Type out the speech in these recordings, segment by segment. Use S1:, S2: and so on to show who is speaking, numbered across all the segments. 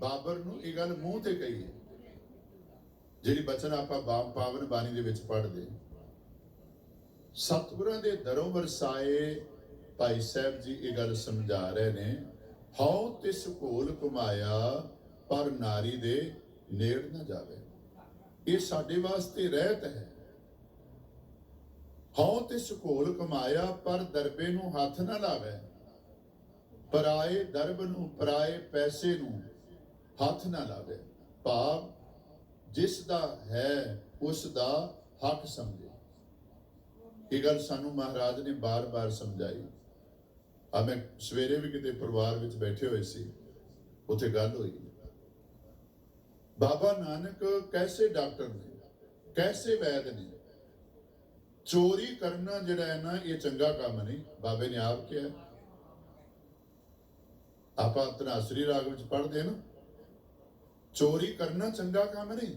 S1: ਬਾਬਰ ਨੂੰ ਇਹ ਗੱਲ ਮੂੰਹ ਤੇ ਕਹੀ ਹੈ। ਜਿਹੜੀ ਬਚਨ ਆਪਾਂ ਬਾ- ਪਾਵਨ ਬਾਣੀ ਦੇ ਵਿੱਚ ਪੜ੍ਹਦੇ ਸਤਿਗੁਰਾਂ ਦੇ ਦਰੋਂ ਵਰਸਾਏ ਭਾਈ ਸਾਹਿਬ ਜੀ ਇਹ ਗੱਲ ਸਮਝਾ ਰਹੇ ਨੇ, ਹਉ ਤਿਸ ਕੋਲ ਕਮਾਇਆ ਪਰ ਨਾਰੀ ਦੇ ਨੇੜ ਨਾ ਜਾਵੇ। ਇਹ ਸਾਡੇ ਵਾਸਤੇ ਰਹਿਤ ਹੈ। ਹਉ ਤਿਸ ਕੋਲ ਕਮਾਇਆ ਪਰ ਦਰਬੇ ਨੂੰ ਹੱਥ ਨਾ ਲਾਵੇ। ਪਰਾਏ ਦਰਬ ਨੂੰ, ਪਰਾਏ ਪੈਸੇ ਨੂੰ ਹੱਥ ਨਾ ਲਾਵੇ। ਭਾਵ ਜਿਸ ਦਾ ਹੈ, ਉਸ ਦਾ ਹੱਕ ਸਮਝੇ। ਇਹ ਗੱਲ ਸਾਨੂੰ ਮਹਾਰਾਜ ਨੇ ਬਾਰ-ਬਾਰ ਸਮਝਾਈ। ਆ ਮੈਂ ਸਵੇਰੇ ਵੀ ਕਿਤੇ ਪਰਿਵਾਰ ਵਿੱਚ ਬੈਠੇ ਹੋਏ ਸੀ। ਉੱਥੇ ਗੱਲ ਹੋਈ। ਬਾਬਾ ਨਾਨਕ ਕੈਸੇ ਡਾਕਟਰ ਨੇ? ਕੈਸੇ ਵੈਦ ਨੇ? ਚੋਰੀ ਕਰਨਾ ਜਿਹੜਾ ਹੈ ਨਾ, ਇਹ ਚੰਗਾ ਕੰਮ ਨਹੀਂ। ਬਾਬੇ ਨੇ ਆਪ ਕਿਹਾ। ਆਪਾਂ ਤਨਾਸਰੀ ਰਾਗ ਵਿੱਚ ਪੜ੍ਹਦੇ ਨਾ। ਚੋਰੀ ਕਰਨਾ ਚੰਗਾ ਕੰਮ ਨਹੀਂ।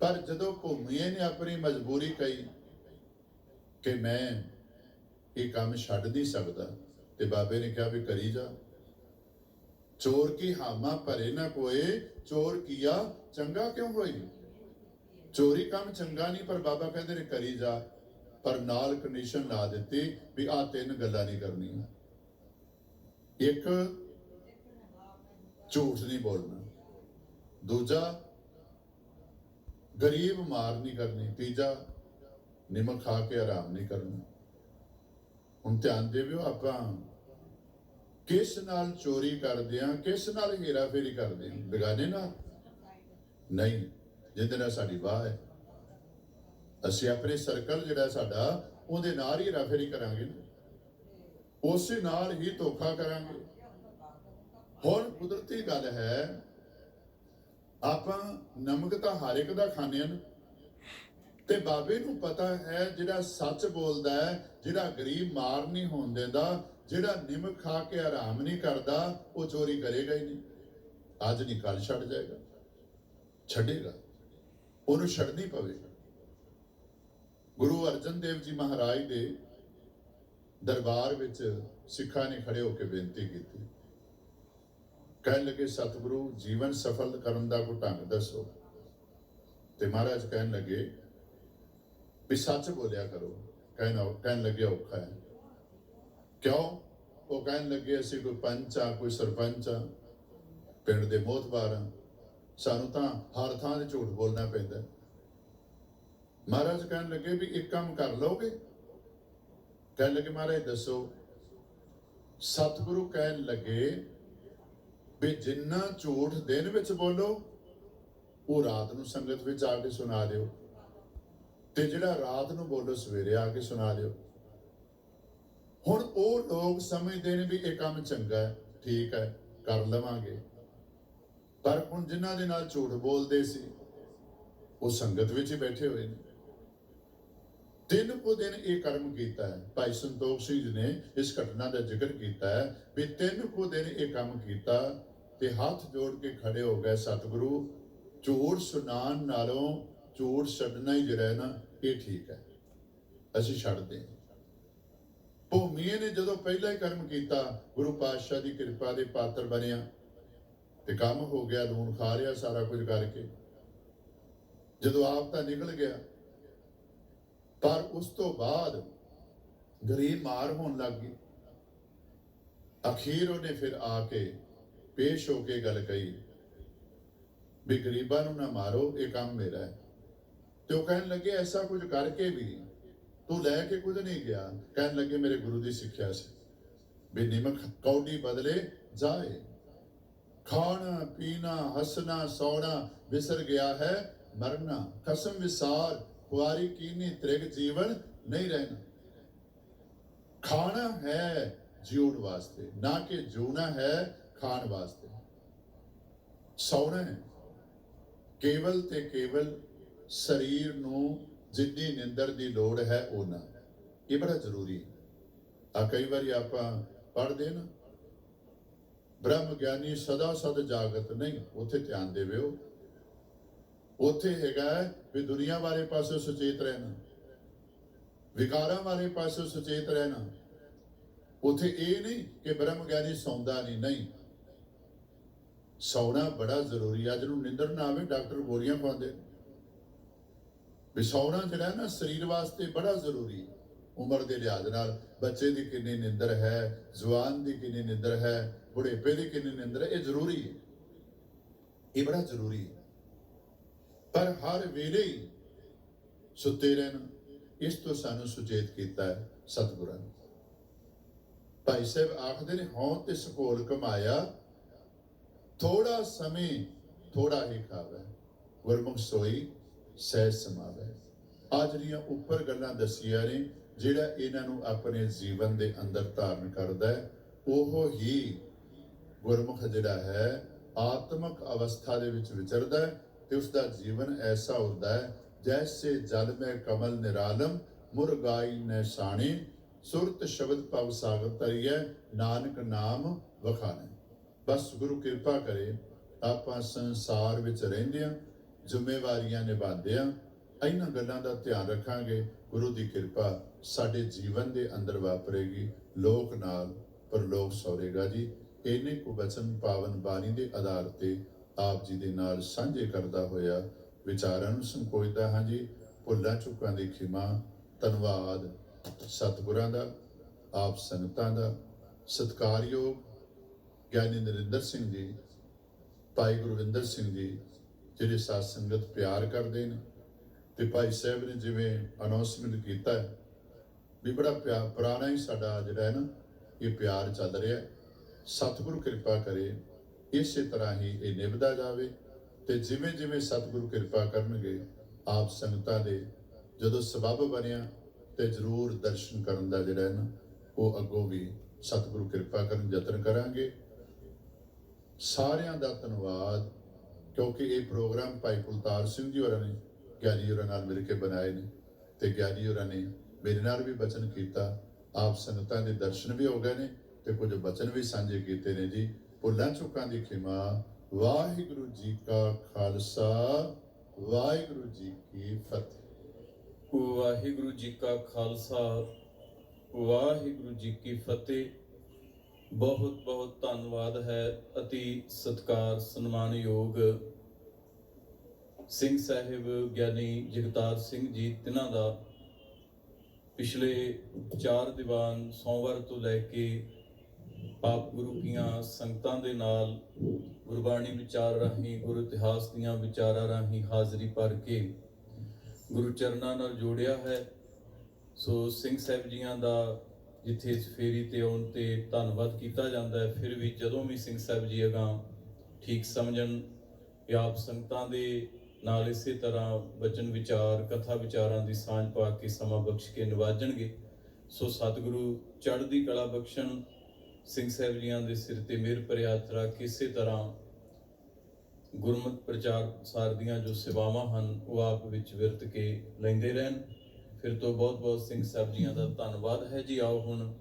S1: ਪਰ ਜਦੋਂ ਭੂਮੀਏ ਨੇ ਆਪਣੀ ਮਜਬੂਰੀ ਕਹੀ ਕਿ ਮੈਂ ਇਹ ਕੰਮ ਛੱਡ ਨਹੀਂ ਸਕਦਾ, ਤੇ ਬਾਬੇ ਨੇ ਕਿਹਾ ਵੀ ਕਰੀ ਜਾ। ਚੋਰ ਕੀ ਹਾਮਾ ਭਰੇ ਨਾ ਕੋਏ ਚੋਰ ਕੀਆ ਚੰਗਾ ਕਿਉਂ ਹੋਈ? ਚੋਰੀ ਕੰਮ ਚੰਗਾ ਨਹੀਂ, ਪਰ ਬਾਬਾ ਕਹਿੰਦੇ ਨੇ ਕਰੀ ਜਾ। ਪਰ ਨਾਲ ਕੰਡੀਸ਼ਨ ਲਾ ਦਿੱਤੀ ਵੀ ਆ ਤਿੰਨ ਗੱਲਾਂ ਨਹੀਂ ਕਰਨੀਆਂ। ਇੱਕ, ਝੂਠ ਨਹੀਂ ਬੋਲਣਾ। ਦੂਜਾ, ਗਰੀਬ ਮਾਰ ਨਹੀਂ ਕਰਨੀ, ਤੀਜਾ ਨਿਮਕ ਖਾ ਕੇ ਆਰਾਮ ਨਹੀਂ ਕਰਨਾ। ਹੁਣ ਧਿਆਨ ਦੇਵਿਓ ਆਪਾਂ ਕਿਸ ਨਾਲ ਚੋਰੀ ਕਰਦੇ ਆ ਕਿਸ ਨਾਲ ਹੀਰਾ ਕਰਦੇ ਆ ਬੇਗਾਨੇ ਨਾਲ? ਨਹੀਂ, ਜਿਹਦੇ ਨਾਲ ਸਾਡੀ ਵਾਹ ਹੈ। ਅਸੀਂ ਆਪਣੇ ਸਰਕਲ ਜਿਹੜਾ ਸਾਡਾ, ਉਹਦੇ ਨਾਲ ਹੀ ਹੀਰਾ ਫੇਰੀ ਕਰਾਂਗੇ ਨਾ। ਉਸੇ ਨਾਲ ਹੀ ਧੋਖਾ ਕਰਾਂਗੇ। ਹੁਣ ਕੁਦਰਤੀ ਗੱਲ ਹੈ ਆਪਾਂ ਨਮਕ ਤਾਂ ਹਰ ਇੱਕ ਦਾ ਖਾਂਦੇ ਆ ਤੇ ਬਾਬੇ ਨੂੰ ਪਤਾ ਹੈ ਜਿਹੜਾ ਸੱਚ ਬੋਲਦਾ ਹੈ, ਜਿਹੜਾ ਗਰੀਬ ਮਾਰ ਨਹੀਂ ਹੋਣ ਦਿੰਦਾ, ਜਿਹੜਾ ਨਿਮਕ ਖਾ ਕੇ ਆਰਾਮ ਨਹੀਂ ਕਰਦਾ, ਉਹ ਚੋਰੀ ਕਰੇਗਾ ਹੀ ਨਹੀਂ। ਅੱਜ ਨਹੀਂ ਕੱਲ ਛੱਡ ਜਾਏਗਾ, ਛੱਡੇਗਾ। ਉਹਨੂੰ ਛੱਡਣੀ ਪਵੇਗਾ। ਗੁਰੂ ਅਰਜਨ ਦੇਵ ਜੀ ਮਹਾਰਾਜ ਦੇ ਦਰਬਾਰ ਵਿੱਚ ਸਿੱਖਾਂ ਨੇ ਖੜੇ ਹੋ ਕੇ ਬੇਨਤੀ ਕੀਤੀ। ਕਹਿਣ ਲੱਗੇ, ਸਤਿਗੁਰੂ, ਜੀਵਨ ਸਫਲ ਕਰਨ ਦਾ ਕੋਈ ਢੰਗ ਦੱਸੋ। ਤੇ ਮਹਾਰਾਜ ਕਹਿਣ ਲੱਗੇ, ਵੀ ਸੱਚ ਬੋਲਿਆ ਕਰੋ। ਕਹਿਣਾ ਕਹਿਣ ਲੱਗੇ, ਔਖਾ ਹੈ। ਕਿਉਂ? ਉਹ ਕਹਿਣ ਲੱਗੇ, ਅਸੀਂ ਕੋਈ ਪੰਚ ਆ, ਕੋਈ ਸਰਪੰਚ ਆ, ਪਿੰਡ ਦੇ ਮੋਹਤਬਾਰ ਆ। ਸਾਨੂੰ ਤਾਂ ਹਰ ਥਾਂ ਤੇ ਝੂਠ ਬੋਲਣਾ ਪੈਂਦਾ ਮਹਾਰਾਜ ਕਹਿਣ ਲੱਗੇ, ਵੀ ਇੱਕ ਕੰਮ ਕਰ ਲਓਗੇ? ਕਹਿਣ ਲੱਗੇ, ਮਹਾਰਾਜ, ਦੱਸੋ। ਸਤਿਗੁਰੂ ਕਹਿਣ ਲੱਗੇ ਵੀ ਜਿੰਨਾ ਝੂਠ ਦਿਨ ਵਿੱਚ ਬੋਲੋ, ਉਹ ਰਾਤ ਨੂੰ ਸੰਗਤ ਵਿੱਚ ਆ ਕੇ ਸੁਣਾ ਦਿਓ। ਤੇ ਜਿਹੜਾ ਰਾਤ ਨੂੰ ਬੋਲੋ, ਸਵੇਰੇ ਆ ਕੇ ਸੁਣਾ ਦਿਓ। ਹੁਣ ਉਹ ਲੋਕ ਸਮਝਦੇ ਨੇ ਵੀ ਇਹ ਕੰਮ ਚੰਗਾ ਹੈ, ਠੀਕ ਹੈ, ਕਰ ਲਵਾਂਗੇ। ਪਰ ਹੁਣ ਜਿਨ੍ਹਾਂ ਦੇ ਨਾਲ ਝੂਠ ਬੋਲਦੇ ਸੀ, ਉਹ ਸੰਗਤ ਵਿੱਚ ਹੀ ਬੈਠੇ ਹੋਏ ਨੇ। ਤਿੰਨ ਕੁ ਦਿਨ ਇਹ ਕਰਮ ਕੀਤਾ ਹੈ। ਭਾਈ ਸੰਤੋਖ ਸਿੰਘ ਜੀ ਨੇ ਇਸ ਘਟਨਾ ਦਾ ਜ਼ਿਕਰ ਕੀਤਾ ਹੈ ਵੀ ਤਿੰਨ ਕੁ ਦਿਨ ਇਹ ਕੰਮ ਕੀਤਾ ਤੇ ਹੱਥ ਜੋੜ ਕੇ ਖੜੇ ਹੋ ਗਏ ਸਤਿਗੁਰੂ ਝੂਠ ਸੁਣਾਉਣ ਨਾਲੋਂ ਝੂਠ ਛੱਡਣਾ ਹੀ ਜਿਹੜਾ ਨਾ, ਇਹ ਠੀਕ ਹੈ। ਅਸੀਂ ਛੱਡਦੇ ਹਾਂ। ਭੂਮੀਏ ਨੇ ਜਦੋਂ ਪਹਿਲਾ ਹੀ ਕਰਮ ਕੀਤਾ, ਗੁਰੂ ਪਾਤਸ਼ਾਹ ਦੀ ਕਿਰਪਾ ਦੇ ਪਾਤਰ ਬਣਿਆ ਤੇ ਕੰਮ ਹੋ ਗਿਆ, ਲੂਣ ਖਾ ਰਿਆ ਸਾਰਾ ਕੁਝ ਕਰਕੇ। ਜਦੋਂ ਆਪ ਤਾਂ ਨਿਕਲ ਗਿਆ, ਪਰ ਉਸ ਤੋਂ ਬਾਅਦ ਗਰੀਬ ਮਾਰ ਹੋਣ ਲੱਗ ਗਈ। ਅਖੀਰ ਉਹਨੇ ਫਿਰ ਆ ਕੇ ਪੇਸ਼ ਹੋ ਕੇ ਗੱਲ ਕਹੀ ਵੀ ਗਰੀਬਾਂ ਨੂੰ ਨਾ ਮਾਰੋ, ਇਹ ਕੰਮ ਮੇਰਾ ਹੈ। ਤੇ ਉਹ ਕਹਿਣ ਲੱਗੇ, ਐਸਾ ਕੁਝ ਕਰਕੇ ਵੀ ਤੂੰ ਲੈ ਕੇ ਕੁਝ ਨਹੀਂ ਗਿਆ। ਕਹਿਣ ਲੱਗੇ, ਮੇਰੇ ਗੁਰੂ ਦੀ ਸਿੱਖਿਆ ਸੀ। ਵੀ ਨਿਮਕ ਕੌਡੀ ਬਦਲੇ, ਜਾਏ। ਖਾਣਾ, ਪੀਣਾ, ਹੱਸਣਾ, ਸੌਣਾ, ਵਿਸਰ ਗਿਆ ਹੈ, ਮਰਨਾ। ਕਸਮ ਵਿਸਾਰ, ਕੁਆਰੀ ਕੀਨੀ ਤ੍ਰਿਗ ਜੀਵਨ ਨਹੀਂ ਰਹਿਣਾ। ਖਾਣਾ ਹੈ ਜਿਉਣ ਵਾਸਤੇ, ਨਾ ਕਿ ਜੂਣਾ ਹੈ ਖਾਣ ਵਾਸਤੇ। ਸੌਣਾ ਕੇਵਲ ਤੇ ਕੇਵਲ ਸਰੀਰ ਨੂੰ ਜਿੰਨੀ ਨਿੰਦਰ ਦੀ ਲੋੜ ਹੈ ਉਹਨਾਂ ਇਹ ਬੜਾ ਜ਼ਰੂਰੀ ਆ ਕਈ ਵਾਰੀ ਆਪਾਂ ਪੜ੍ਹਦੇ ਨਾ, ਬ੍ਰਹਮ ਗਿਆਨੀ ਸਦਾ ਸਦ ਜਾਗਤ ਨਹੀਂ, ਉੱਥੇ ਧਿਆਨ ਦੇਵਿਓ। ਉੱਥੇ ਹੈਗਾ ਹੈ ਵੀ ਦੁਨੀਆ ਬਾਰੇ ਪਾਸੇ ਸੁਚੇਤ ਰਹਿਣਾ, ਵਿਕਾਰਾਂ ਵਾਲੇ ਪਾਸੇ ਸੁਚੇਤ ਰਹਿਣਾ। ਉੱਥੇ ਇਹ ਨਹੀਂ ਕਿ ਬ੍ਰਹਮ ਗਿਆਨੀ ਸੌਂਦਾ ਨਹੀਂ ਨਹੀਂ। ਸੌਣਾ ਬੜਾ ਜ਼ਰੂਰੀ ਆ। ਜਿਹਨੂੰ ਨਿੰਦਰ ਨਾ ਆਵੇ, ਡਾਕਟਰ ਗੋਲੀਆਂ ਪਾਉਂਦੇ। ਵੀ ਸੌਣਾ ਜਿਹੜਾ ਨਾ ਸਰੀਰ ਵਾਸਤੇ ਬੜਾ ਜ਼ਰੂਰੀ ਉਮਰ ਦੇ ਲਿਹਾਜ਼ ਨਾਲ। ਬੱਚੇ ਦੀ ਕਿੰਨੀ ਨਿੰਦਰ ਹੈ, ਜਵਾਨ ਦੀ ਕਿੰਨੀ ਨਿੰਦਰ ਹੈ, ਬੁਢੇਪੇ ਦੀ ਕਿੰਨੀ ਨਿੰਦਰ ਹੈ, ਇਹ ਜ਼ਰੂਰੀ ਹੈ ਇਹ ਬੜਾ ਜ਼ਰੂਰੀ ਹੈ ਪਰ ਹਰ ਵੇਲੇ ਹੀ ਸੁੱਤੇ ਰਹਿਣਾ, ਇਸ ਤੋਂ ਸਾਨੂੰ ਸੁਚੇਤ ਕੀਤਾ ਹੈ ਸਤਿਗੁਰਾਂ ਨੇ। ਭਾਈ ਸਾਹਿਬ ਆਖਦੇ ਨੇ, ਹਉ ਤੇ ਸਕੋਲ ਕਮਾਇਆ ਥੋੜਾ ਸਮੇਂ ਥੋੜਾ ਹੀ ਖਾਵੇ, ਗੁਰਮੁਖ ਸੋਈ ਸਹਿ ਸਮਾਵੇ। ਆ ਜਿਹੜੀਆਂ ਉੱਪਰ ਗੱਲਾਂ ਦੱਸੀਆਂ ਨੇ, ਜਿਹੜਾ ਇਹਨਾਂ ਨੂੰ ਆਪਣੇ ਜੀਵਨ ਦੇ ਅੰਦਰ ਧਾਰਨ ਕਰਦਾ ਹੈ, ਉਹ ਹੀ ਗੁਰਮੁਖ ਜਿਹੜਾ ਹੈ, ਆਤਮਿਕ ਅਵਸਥਾ ਦੇ ਵਿੱਚ ਵਿਚਰਦਾ ਹੈ ਤੇ ਉਸ ਦਾ ਜੀਵਨ ਐਸਾ ਹੁੰਦਾ ਹੈ, ਜੈਸੇ ਜਲ ਮੈਂ ਕਮਲ ਨਿਰਾਲਮ, ਮੁਰਗਾਈ ਨੈਸਾਣੇ ਸੁਰਤ ਸ਼ਬਦ ਪਵ ਸਾਗਰ ਤਰੀਐ ਨਾਨਕ ਨਾਮ ਵਖਾਣੇ ਬਸ ਗੁਰੂ ਕਿਰਪਾ ਕਰੇ, ਆਪਾਂ ਸੰਸਾਰ ਵਿੱਚ ਰਹਿੰਦੇ ਆ ਜ਼ਿੰਮੇਵਾਰੀਆਂ ਨਿਭਾਉਂਦੇ ਆ ਇਹਨਾਂ ਗੱਲਾਂ ਦਾ ਧਿਆਨ ਰੱਖਾਂਗੇ। ਗੁਰੂ ਦੀ ਕਿਰਪਾ ਸਾਡੇ ਜੀਵਨ ਦੇ ਅੰਦਰ ਵਾਪਰੇਗੀ, ਲੋਕ ਨਾਲ ਪਰਲੋਕ ਸੌਰੇਗਾ ਜੀ। ਇਹਨੇ ਕੁ ਬਚਨ ਪਾਵਨ ਬਾਣੀ ਦੇ ਆਧਾਰ ਤੇ ਆਪ ਜੀ ਦੇ ਨਾਲ ਸਾਂਝੇ ਕਰਦਾ ਹੋਇਆ ਵਿਚਾਰਾਂ ਨੂੰ ਸੰਕੋਚਦਾ ਹਾਂ ਜੀ। ਭੁੱਲਾਂ ਚੁੱਕਾਂ ਦੀ ਖਿਮਾ, ਧੰਨਵਾਦ ਸਤਿਗੁਰਾਂ ਦਾ, ਆਪ ਸੰਗਤਾਂ ਦਾ। ਸਤਿਕਾਰਯੋਗ ਗਿਆਨੀ ਨਰਿੰਦਰ ਸਿੰਘ ਜੀ, ਭਾਈ ਗੁਰਵਿੰਦਰ ਸਿੰਘ ਜੀ, ਜਿਹੜੇ ਸਾਧ ਸੰਗਤ ਪਿਆਰ ਕਰਦੇ ਨੇ ਤੇ ਭਾਈ ਸਾਹਿਬ ਨੇ ਜਿਵੇਂ ਅਨਾਉਂਸਮੈਂਟ ਕੀਤਾ ਵੀ ਬੜਾ ਪਿਆਰ ਪੁਰਾਣਾ ਹੀ ਸਾਡਾ ਜਿਹੜਾ ਹੈ ਨਾ, ਇਹ ਪਿਆਰ ਚੱਲ ਰਿਹਾ ਸਤਿਗੁਰੂ ਕਿਰਪਾ ਕਰੇ, ਇਸੇ ਤਰ੍ਹਾਂ ਹੀ ਇਹ ਨਿਭਦਾ ਜਾਵੇ ਤੇ ਜਿਵੇਂ ਜਿਵੇਂ ਸਤਿਗੁਰੂ ਕਿਰਪਾ ਕਰਨਗੇ, ਆਪ ਸੰਗਤਾਂ ਦੇ ਜਦੋਂ ਸਬਬ ਬਣਿਆ ਤੇ ਜ਼ਰੂਰ ਦਰਸ਼ਨ ਕਰਨ ਦਾ ਜਿਹੜਾ ਹੈ ਨਾ, ਉਹ ਅੱਗੋਂ ਵੀ ਸਤਿਗੁਰੂ ਕਿਰਪਾ ਕਰਨ ਯਤਨ ਕਰਾਂਗੇ। ਸਾਰਿਆਂ ਦਾ ਧੰਨਵਾਦ, ਕਿਉਂਕਿ ਇਹ ਪ੍ਰੋਗਰਾਮ ਭਾਈ ਕੁਲਤਾਰ ਸਿੰਘ ਜੀ ਹੋਰਾਂ ਨੇ, ਗਿਆਨੀ ਹੋਰਾਂ ਨਾਲ ਮਿਲ ਕੇ ਬਣਾਏ ਨੇ ਤੇ ਗਿਆਨੀ ਹੋਰਾਂ ਨੇ ਮੇਰੇ ਨਾਲ ਵੀ ਬਚਨ ਕੀਤਾ। ਆਪ ਸੰਗਤਾਂ ਦੇ ਦਰਸ਼ਨ ਵੀ ਹੋ ਗਏ ਨੇ ਤੇ ਕੁਝ ਬਚਨ ਵੀ ਸਾਂਝੇ ਕੀਤੇ ਨੇ ਜੀ। ਭੁੱਲਾਂ ਚੁੱਕਾਂ ਦੀ ਖਿਮਾ, ਵਾਹਿਗੁਰੂ ਜੀ ਕਾ ਖਾਲਸਾ, ਵਾਹਿਗੁਰੂ ਜੀ ਕੀ ਫਤਿਹ।
S2: ਵਾਹਿਗੁਰੂ ਜੀ ਕਾ ਖਾਲਸਾ, ਵਾਹਿਗੁਰੂ ਜੀ ਕੀ ਫਤਿਹ। ਬਹੁਤ ਬਹੁਤ ਧੰਨਵਾਦ ਹੈ ਅਤੀ ਸਤਕਾਰ ਸਨਮਾਨਯੋਗ ਸਿੰਘ ਸਾਹਿਬ, ਗਿਆਨੀ ਜਗਤਾਰ ਸਿੰਘ ਜੀ, ਤਿਨਾਂ ਦਾ ਪਿਛਲੇ ਚਾਰ ਦੀਵਾਨ ਸੋਮਵਾਰ ਤੋਂ ਲੈ ਕੇ ਆਪ ਗੁਰੂ ਕੀਆਂ ਸੰਗਤਾਂ ਦੇ ਨਾਲ ਗੁਰਬਾਣੀ ਵਿਚਾਰ ਰਾਹੀਂ, ਗੁਰੂ ਇਤਿਹਾਸ ਦੀਆਂ ਵਿਚਾਰਾਂ ਰਾਹੀਂ ਹਾਜ਼ਰੀ ਭਰ ਕੇ ਗੁਰੂ ਚਰਨਾਂ ਨਾਲ ਜੋੜਿਆ ਹੈ। ਸੋ ਸਿੰਘ ਸਾਹਿਬ ਜੀਆਂ ਦਾ ਜਿੱਥੇ ਇਸ ਫੇਰੀ ਤੇ ਆਉਣ ਤੇ ਧੰਨਵਾਦ ਕੀਤਾ ਜਾਂਦਾ ਹੈ, ਫਿਰ ਵੀ ਜਦੋਂ ਵੀ ਸਿੰਘ ਸਾਹਿਬ ਜੀ ਅਗਾਂ ਠੀਕ ਸਮਝਣ ਕਿ ਆਪ ਸੰਗਤਾਂ ਦੇ ਨਾਲ ਇਸੇ ਤਰ੍ਹਾਂ ਬਚਨ ਵਿਚਾਰ, ਕਥਾ ਵਿਚਾਰਾਂ ਦੀ ਸਾਂਝ ਪਾ ਕੇ ਸਮਾਂ ਬਖਸ਼ ਕੇ ਨਿਵਾਜਣਗੇ, ਸੋ ਸਤਿਗੁਰੂ ਚੜ੍ਹਦੀ ਕਲਾ ਬਖਸ਼ਣ, ਸਿੰਘ ਸਾਹਿਬ ਜੀਆਂ ਦੇ ਸਿਰ ਤੇ ਮਿਹਰ ਭਰਿਆ ਹੱਥ ਇਸੇ ਤਰ੍ਹਾਂ ਗੁਰਮਤਿ ਪ੍ਰਚਾਰ ਪ੍ਰਸਾਰ ਦੀਆਂ ਜੋ ਸੇਵਾਵਾਂ ਹਨ, ਉਹ ਆਪ ਵਿੱਚ ਵਿਰਤ ਕੇ ਲੈਂਦੇ ਰਹਿਣ। ਫਿਰ ਤੋਂ ਬਹੁਤ ਬਹੁਤ ਸਿੰਘ ਸਾਹਿਬ ਜੀਆਂ ਦਾ ਧੰਨਵਾਦ ਹੈ ਜੀ। ਆਓ ਹੁਣ